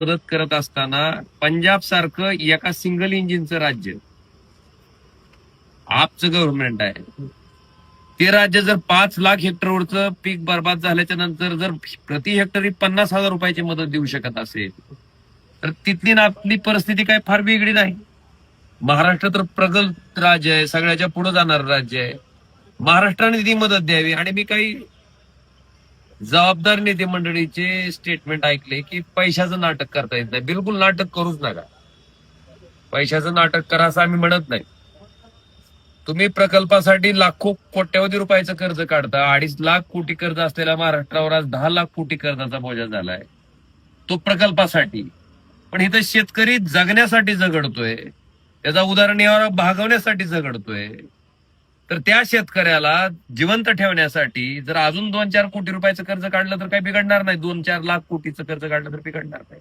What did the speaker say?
मदत करत असताना पंजाब सारखं एका सिंगल इंजिनचं राज्य. आपचं गव्हर्नमेंट आहे. ते राज्य जर पाच लाख हेक्टरवरचं पीक बर्बाद झाल्याच्यानंतर जर प्रति हेक्टरी पन्नास हजार रुपयाची मदत देऊ शकत असेल तर तिथली ना आपली परिस्थिती काय फार वेगळी नाही. महाराष्ट्र तर प्रगत राज्य आहे सगळ्याच्या पुढे जाणार राज्य आहे. महाराष्ट्राने ती मदत द्यावी आणि मी काही जबाबदार नेते मंडळीचे स्टेटमेंट ऐकले की पैशाचं नाटक करता येत नाही. बिलकुल नाटक करूच नका. पैशाचं नाटक करा असं आम्ही म्हणत नाही. तुम्ही प्रकल्पासाठी लाखो कोट्यवधी रुपयाचं कर्ज काढता. अडीच लाख कोटी कर्ज असलेल्या महाराष्ट्रावर आज दहा लाख कोटी कर्जाचा बोजा झालाय. तो प्रकल्पासाठी. पण इथं शेतकरी जगण्यासाठी झगडतोय. त्याचा उदाहरण यावर भागवण्यासाठी झगडतोय. तर त्या शेतकऱ्याला जिवंत ठेवण्यासाठी जर अजून दोन चार कोटी रुपयाचं कर्ज काढलं तर काही बिघडणार नाही. दोन चार लाख कोटीचं कर्ज काढलं तर बिघडणार नाही.